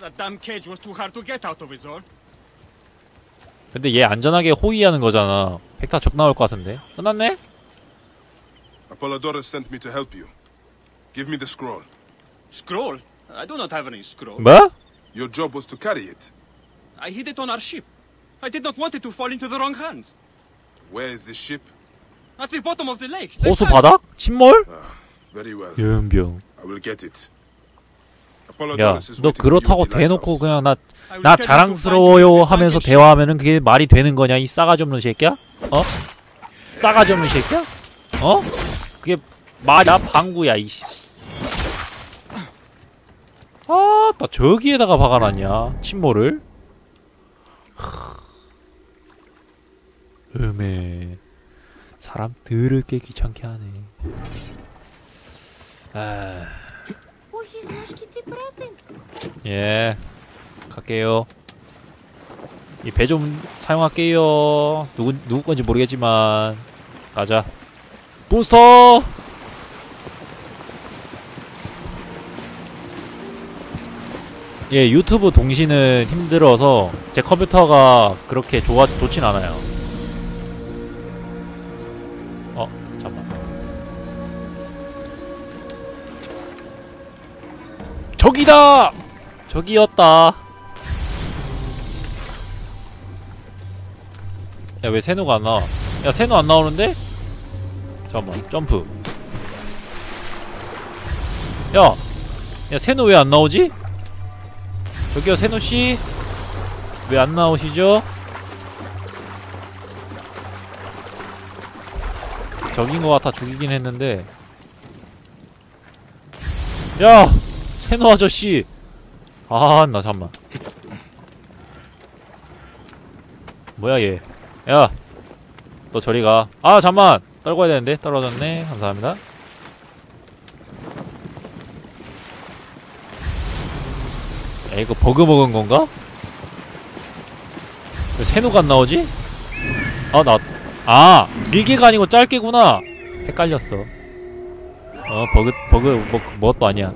That damn cage was too hard to get out of, is all. 근데 얘 안전하게 호위하는 거잖아. 벡터 적 나올 것 같은데. 끝났네? Apollodorus sent me to help you. Give me the scroll. Scroll? I do not have any scroll. 뭐? Your job was to carry it. I hid it on our ship. I did not want it to fall into the wrong hands. Where is this ship? At the bottom of the lake. They 호수 sank. 바닥? 침몰? Very well. 연병. I will get it. 야, 너 그렇다고 대놓고. 그냥 나, will 나 자랑스러워요 하면서. 대화하면은 그게 말이 되는 거냐, 이 싸가지 없는 새끼야? 어? 싸가지 없는 새끼야? 어? 그게 말이야, 방구야, 이씨. 아, 나 저기에다가 박아놨냐, 침몰을? 음에 사람 더럽게 귀찮게 하네. 아, 예 갈게요. 이 배 좀 사용할게요. 누구, 누구 건지 모르겠지만. 가자. 부스터! 예 유튜브 동시는 힘들어서 제 컴퓨터가 그렇게 좋아 좋진 않아요. 저기다. 저기였다. 야, 왜 세노가 안 나와? 야, 세노 안 나오는데? 잠깐만, 점프. 야! 야, 세노 왜 안 나오지? 저기요, 세노씨? 왜 안 나오시죠? 적인 것 같아 죽이긴 했는데. 야! 세노 아저씨! 아, 나 잠만. 뭐야, 얘. 야! 너 저리 가. 아, 잠만! 떨궈야 되는데? 떨어졌네. 감사합니다. 야, 이거 버그 먹은 건가? 왜 세노가 안 나오지? 아, 나, 아! 길게가 아니고 짧게구나! 헷갈렸어. 어, 버그, 버그, 뭐, 뭣도 아니야.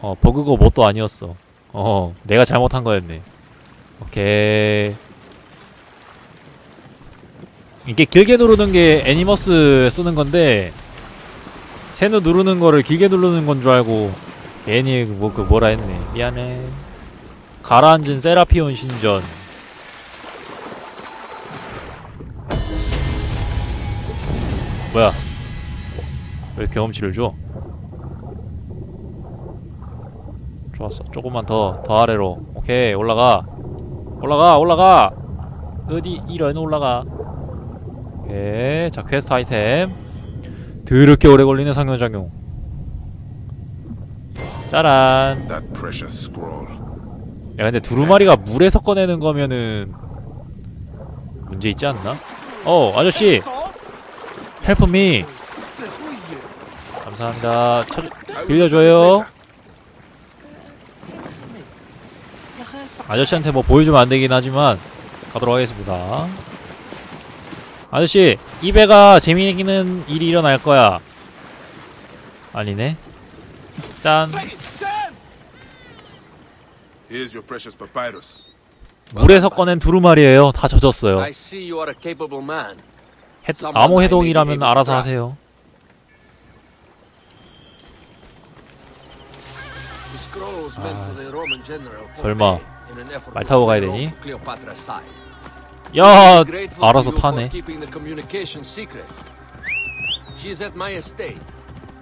어, 버그고 뭣도 아니었어. 어, 내가 잘못한 거였네. 오케이. 이게 길게 누르는 게 애니머스 쓰는 건데 세누 누르는 거를 길게 누르는 건 줄 알고 괜히 뭐 그 뭐라 했네. 미안해. 가라앉은 세라피온 신전. 뭐야? 왜 경험치를 줘? 좋았어. 조금만 더, 더 아래로. 오케이, 올라가. 올라가, 올라가! 어디, 이런 올라가. 오케이. 자, 퀘스트 아이템. 더럽게 오래 걸리는 상호작용. 짜란. 야, 근데 두루마리가 물에서 꺼내는 거면은 문제 있지 않나? 어, 아저씨! 헬프 미! 감사합니다. 쳐, 빌려줘요. 아저씨한테 뭐 보여주면 안 되긴 하지만 가도록 하겠습니다. 아저씨, 이 배가 재미있는 일이 일어날 거야. 아니네. 짠. 물에서 꺼낸 두루마리예요. 다 젖었어요. 해, 암호 해동이라면 알아서 하세요. General 설마 Pompey in an effort 말 to 타고 가야 되니? 야, 알아서 타네. keeping the communication secret. She's at my estate.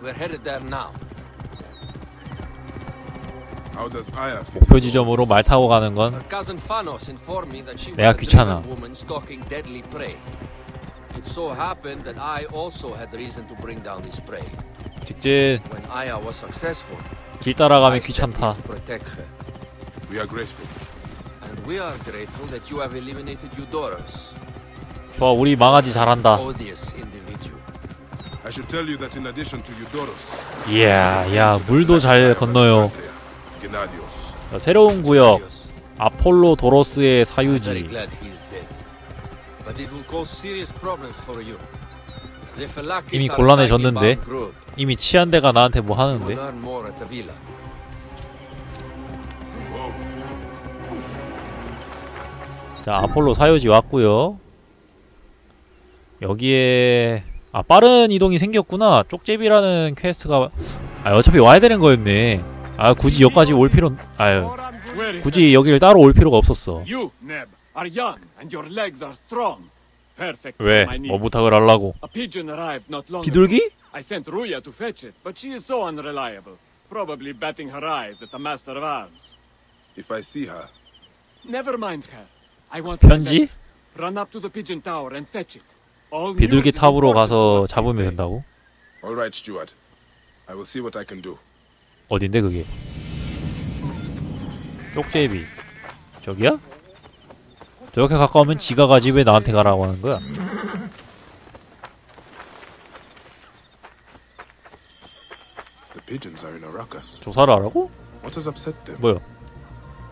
We're headed there now. How does Aya fit 목표 지점으로 말? 타고 가는 건 Her cousin Phanos informed me that she was 내가 a 귀찮아. driven woman stalking deadly prey. It so happened that I also had reason to bring down this prey. 직진 When Aya was successful, 길 따라가면 귀찮다. We are grateful. We are grateful that you have eliminated Eudorus, 좋아, 우리 망아지 잘한다. odious individual. I should tell you that in addition to Eudorus, 이야, 야, 물도 잘 건너요. 자, 새로운 구역. 아폴로 도로스의 Very 사유지. glad he is dead. But it will cause serious problems for you. The Phalakis 이미 곤란해졌는데? 이미 치안대가 나한테 뭐 하는데? 자 아폴로 사요지 왔고요 여기에 아 빠른 이동이 생겼구나 쪽제비라는 퀘스트가 아 어차피 와야 되는 거였네 아 굳이 여기까지 올 필요 아유 굳이 여기를 따로 올 필요가 없었어 왜? 뭐. 부탁을 하려고 A pigeon arrived not long ago. 비둘기? I sent Ruya to fetch it, but she is so unreliable. Probably batting her eyes at the Master of Arms. If I see her, Never mind her. I want her 편지? back. Run up to the pigeon tower and fetch it. All 비둘기 탑으로 가서 잡으면. 된다고? all right, steward. I will see what I can do. 어딘데 그게? 쪽제비 저기야? 저렇게 가까우면 지가 가지 왜 나한테 가라고 하는 거야? The pigeons are in a ruckus. 조사를 하라고? What has upset them? 뭐야?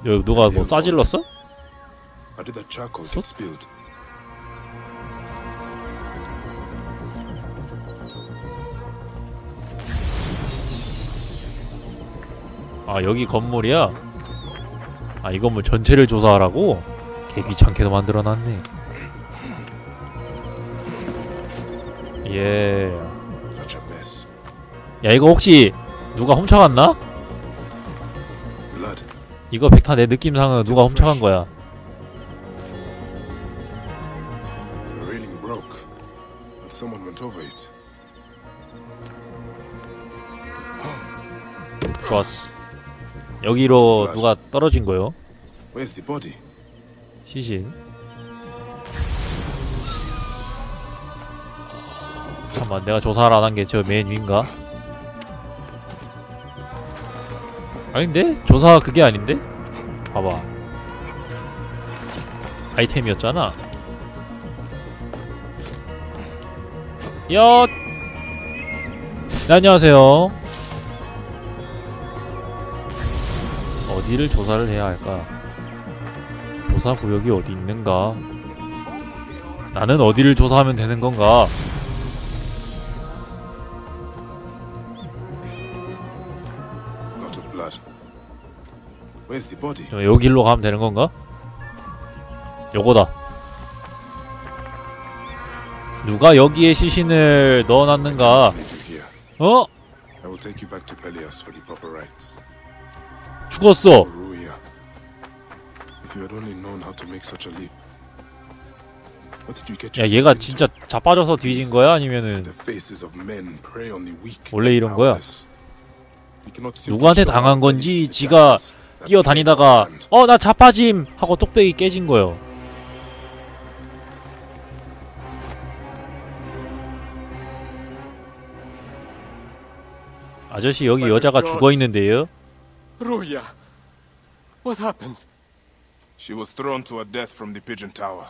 여기 누가 뭐 싸질렀어? How did that charcoal get spilled? 아 여기 건물이야? 아 이 건물 전체를 조사하라고? 개 귀찮게도 만들어놨네 예. Such a mess. 야 이거 혹시 누가 훔쳐갔나? 이거 백타 내 느낌상은 누가 훔쳐간 거야 좋았어 여기로 누가 떨어진 거요 Where's the body? 시신 잠깐만 내가 조사를 안 한 게저맨 위인가? 아닌데? 조사 그게 아닌데? 봐봐 아이템이었잖아 엿 네, 안녕하세요 어디를 조사를 해야 할까? 조사 구역이 어디 있는가? 나는 어디를 조사하면 되는 건가? 여기로 가면 되는 건가? 요거다. 누가 여기에 시신을 넣어놨는가? 어? I will take you back to Pelias for the proper rites. 죽었어. Oh, Ruya. If you had only known how to make such a leap. What did you get 야 얘가? 진짜 자빠져서 뒤진 거야? 아니면은. 원래 이런 거야? 누구한테 당한 건지 지가 뛰어다니다가. 어 나 자빠짐 하고 똑배기 깨진 거요. 아저씨 여기 여자가 죽어 있는데요. Ruya, what happened? She was thrown to her death from the pigeon tower.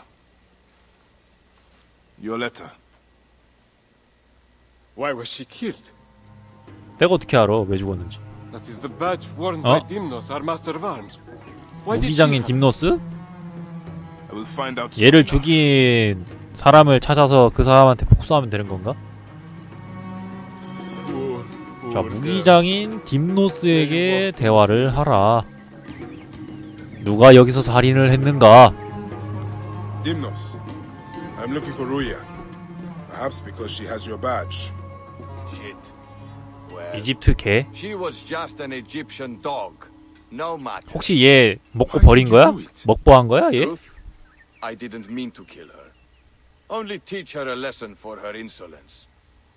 Your letter. Why was she killed? 내가 어떻게 알아 왜 죽었는지. That is the badge worn Oh. by Dimnos, our master of arms. Why did she 무기장인 have- 딤노스? I will find out. 얘를. 죽인 사람을 찾아서 그 사람한테 복수하면 되는 건가? 자. 무기장인 딤노스에게 대화를 하라. 누가 여기서 살인을 했는가? Dimnos. I'm looking for Ruya. Perhaps because she has your badge. Shit. 이집트 개? she was just an Egyptian dog. No matter. 혹시 얘 먹고 버린 거야? 먹보한 거야 얘? I didn't mean to kill her. Only teach her a lesson for her insolence.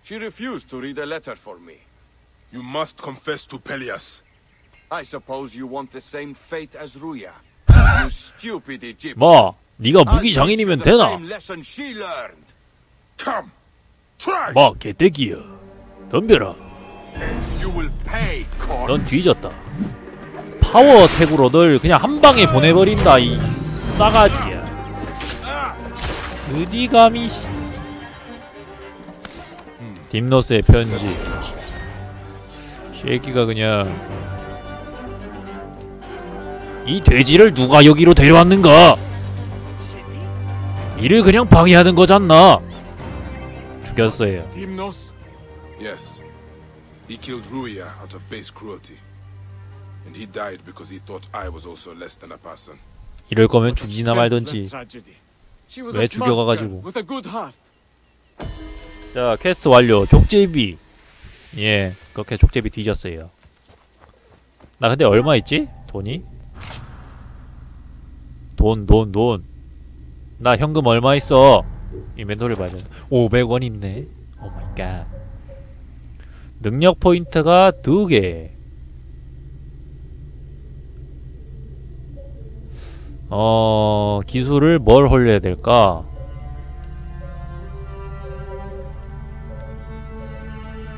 She refused to read a letter for me. You must confess to Pelias. I suppose you want the same fate as Ruya. you stupid Egyptian. 뭐 네가 무기 장인이면 되나? Come. Try. 뭐 개떼기야. 덤벼라. You will pay. 넌 뒤졌다. 파워 택으로 널 그냥 한 방에 보내버린다 이 싸가지야. 어디 감히? 씨. 딥노스의 편지. 쉐이키가 그냥 이 돼지를 누가 여기로 데려왔는가? 이를 그냥 방해하는 거잖나. 죽였어요. Dimnos? Yes. He killed Ruya out of base cruelty. And he died because he thought I was also less than a person. 이럴 거면 죽이나 말던지. 왜 죽여가가지고. 자 퀘스트 완료. 족제비. 예, 그렇게 족제비 뒤졌어요. 나 근데 얼마 있지? 돈이? 돈, 돈, 돈. 나 현금 얼마 있어? 인벤토리를 봐야 돼. 500원 있네. 오 마이 갓. 능력 포인트가 두 개. 어, 기술을 뭘 올려야 될까?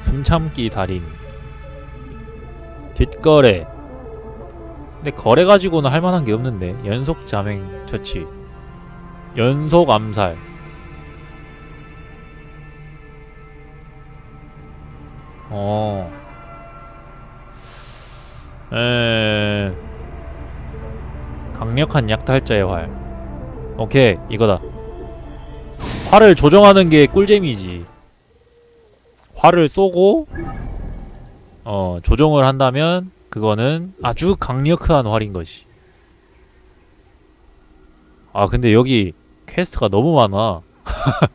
숨참기 달인. 뒷거래. 근데 거래 가지고는 할 만한 게 없는데. 연속 자맹 처치. 연속 암살. 어. 에. 강력한 약탈자의 활. 오케이, 이거다. 활을 조정하는 게 꿀잼이지. 활을 쏘고 어, 조정을 한다면 그거는 아주 강력한 활인 것이. 아, 근데 여기 퀘스트가 너무 많아.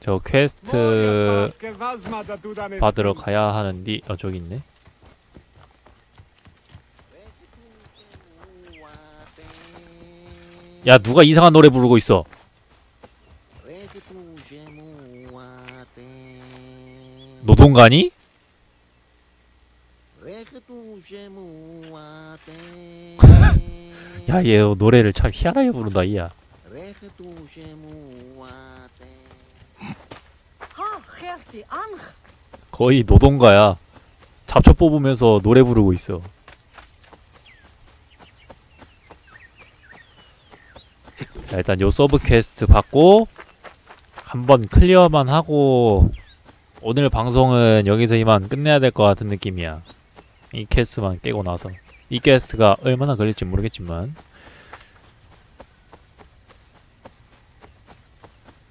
저 퀘스트 받으러 가야 하는디 어 저기 있네. 야 누가 이상한 노래 부르고 있어? 노동가니? 야 얘 노래를 참 희한하게 부른다 이야. 거의 노동가야. 잡초 뽑으면서 노래 부르고 있어. 자, 일단 요 서브 퀘스트 받고 한번 클리어만 하고 오늘 방송은 여기서 이만 끝내야 될 것 같은 느낌이야. 이 퀘스트만 깨고 나서 이 퀘스트가 얼마나 걸릴지 모르겠지만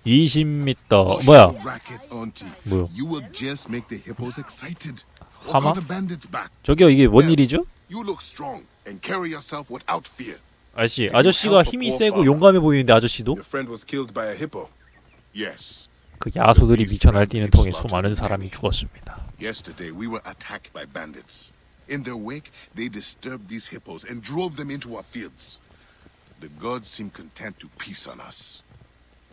20m 뭐야? 뭐야? Back. 저기요 이게 뭔 일이죠? 아저씨 아저씨가 힘이 세고 용감해 보이는데 아저씨도 그 야수들이 미쳐 날뛰는 통에 수많은 사람이 죽었습니다. Yesterday we were attacked by bandits. In their wake, they disturbed these hippos and drove them into our fields. The gods seem content to peace on us.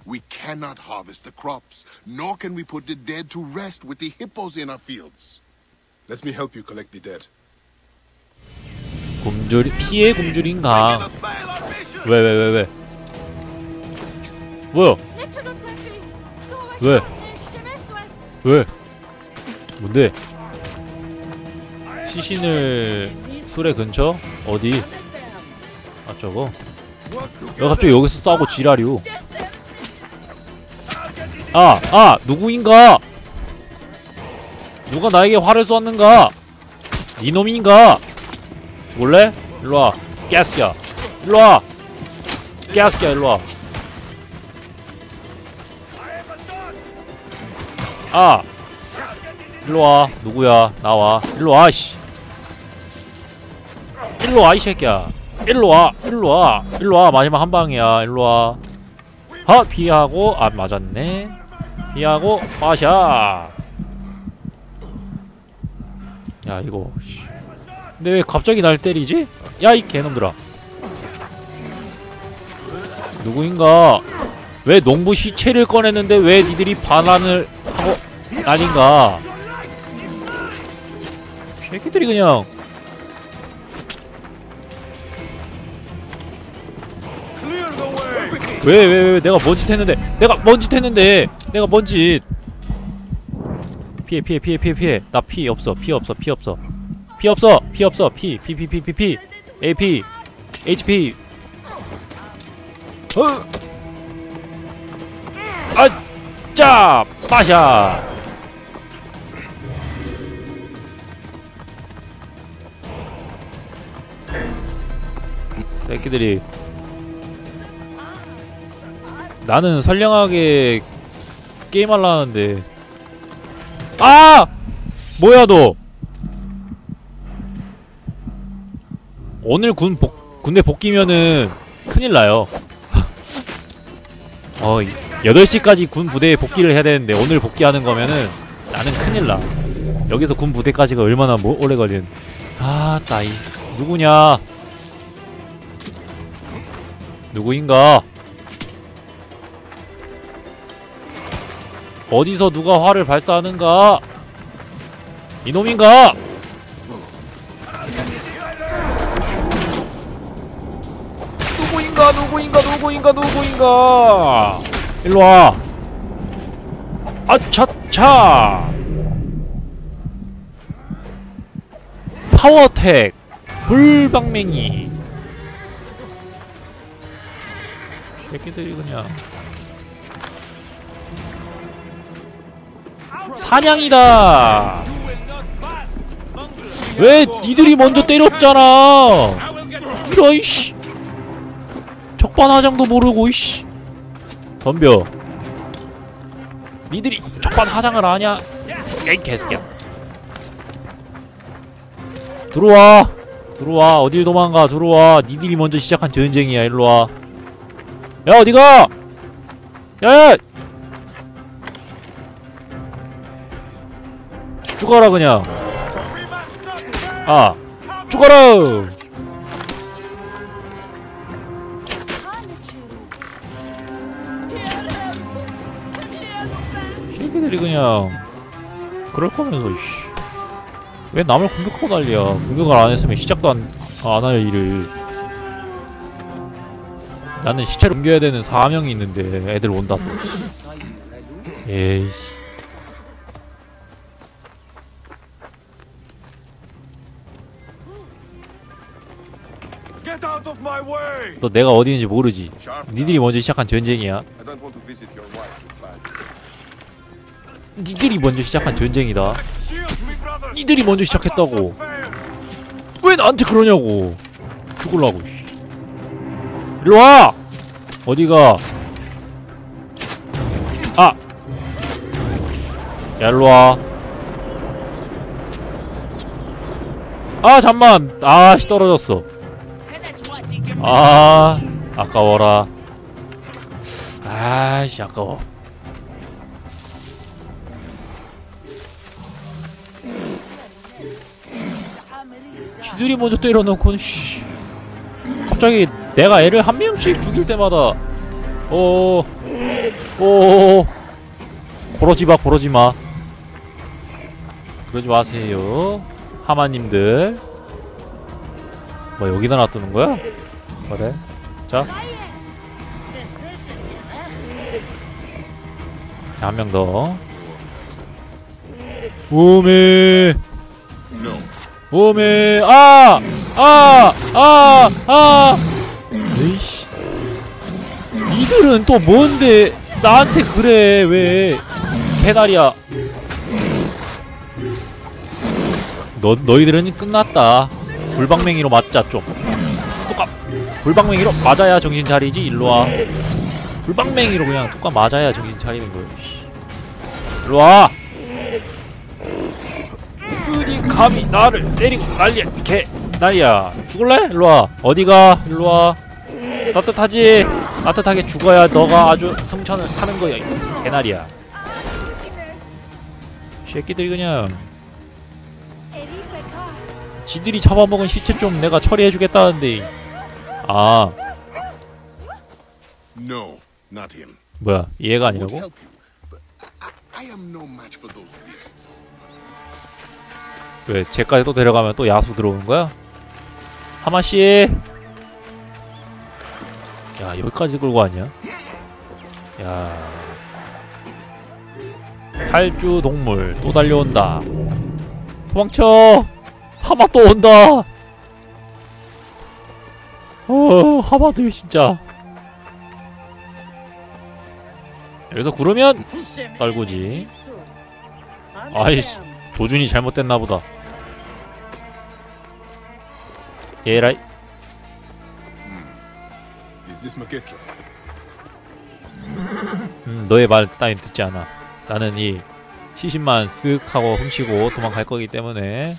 We cannot harvest the crops, nor can we put the dead to rest with the hippos in our fields. Let me help you collect the dead. 굶주리 피해 굶주린가? 왜왜 왜 왜? 뭐야? 왜? 왜? 뭔데? 시신을 수레 근처? 어디? 아 저거? 왜 갑자기 여기서 싸고 지랄이오? 아! 아! 누구인가? 누가 나에게 활을 쏘았는가? 이놈인가? 죽을래? 일로와 가스야 일로와 가스야 일로와 아. 일로와 누구야? 나와. 일로와 씨. 일로와 이 새끼야. 일로와 일로와. 일로와 마지막 한 방이야. 일로와. 하 피하고 안 맞았네. 피하고 빠샤. 야 이거 씨. 근데 왜 갑자기 날 때리지? 야 이 개놈들아. 누구인가? 왜 농부 시체를 꺼냈는데 왜 니들이 반란을 하고 난인가? 새끼들이 그냥. 왜왜 왜 내가 뭔짓 했는데? 내가 뭔짓 했는데? 내가 뭔 짓? 피해 피해 피해 피해 피해. 나 피 없어 피 없어 피 없어. 피 없어 피 없어. 피 피 피 피 피 피. AP HP 어? 아짜 빠샤 새끼들이 나는 선량하게 게임하려 하는데 아! 뭐야 너 오늘 군 복, 군대 복귀면은 큰일 나요. 어, 8시까지 군 부대에 복귀를 해야 되는데 오늘 복귀하는 거면은 나는 큰일 나. 여기서 군 부대까지가 얼마나 뭐, 오래 걸리는. 아, 따이. 누구냐? 누구인가? 어디서 누가 화를 발사하는가? 이놈인가? 누구인가 누구인가 누구인가 누구인가 일로와 아차차 파워텍 불방맹이 새끼들이 그냥. 사냥이다. 왜 니들이 먼저 때렸잖아. 이런 씨. 적반하장도 모르고 이씨. 덤벼. 니들이 적반하장을 아냐? 야이 개새끼야. 들어와. 들어와. 어딜 도망가. 들어와. 니들이 먼저 시작한 전쟁이야. 일로와 야 어디가? 야야! 죽어라 그냥. 아 죽어라! 새끼들이 그냥 그럴 거면서 씨. 왜 남을 공격하고 난리야? 공격을 안 했으면 시작도 안 안 할 일을 나는 시체를 옮겨야 되는 사명이 있는데 애들 온다 또 씨. 에이씨! 너 내가 어디 있는지 모르지 니들이 먼저 시작한 전쟁이야 니들이 먼저 시작한 전쟁이다. 니들이 먼저 시작했다고. 왜 나한테 그러냐고 죽을라고 씨. 일로와 어디가? 아! 야 일로와. 아 잠만! 아씨 떨어졌어. 아 아까워라. 아씨 아까워. 지들이 먼저 때려놓고는 씨. 갑자기 내가 애를 한 명씩 죽일 때마다 어, 어, 그러지 마, 그러지 마. 그러지 마세요, 하마님들. 뭐 여기다 놔두는 거야? 그래. 자, 한 명 더. 오메. 오메 아! 아! 아! 아! 에이씨 니들은 또 뭔데 나한테 그래 왜? 개다리야. 너, 너희들은 끝났다. 불방맹이로 맞자 좀. 똑같 불방맹이로 맞아야 정신 차리지 일로와. 불방맹이로 그냥 똑같 맞아야 정신 차리는 거야 씨. 일로와. 그니 감히 나를 때리고 난리야 개 난리야. 죽을래? 일로와. 어디가? 일로와. 따뜻하지? 따뜻하게 죽어야 너가 아주 성찬을 하는 거야 이 개나리야 새끼들이 그냥 지들이 잡아먹은 시체 좀 내가 처리해주겠다는데 아 No, not him. 뭐야 얘가 아니라고? 왜 쟤까지 또 데려가면 또 야수 들어오는 거야? 하마씨 야 여기까지 끌고 왔냐? 야. 탈주 동물 또 달려온다. 도망쳐! 하마 또 온다! 어 하마들 진짜. 여기서 구르면 떨구지. 아이씨 조준이 잘못됐나 보다. 얘라이 This Maketra? 음, 너의 말 따윈 듣지 않아. 나는 이 시신만 쓱 하고 훔치고 도망갈 거기 때문에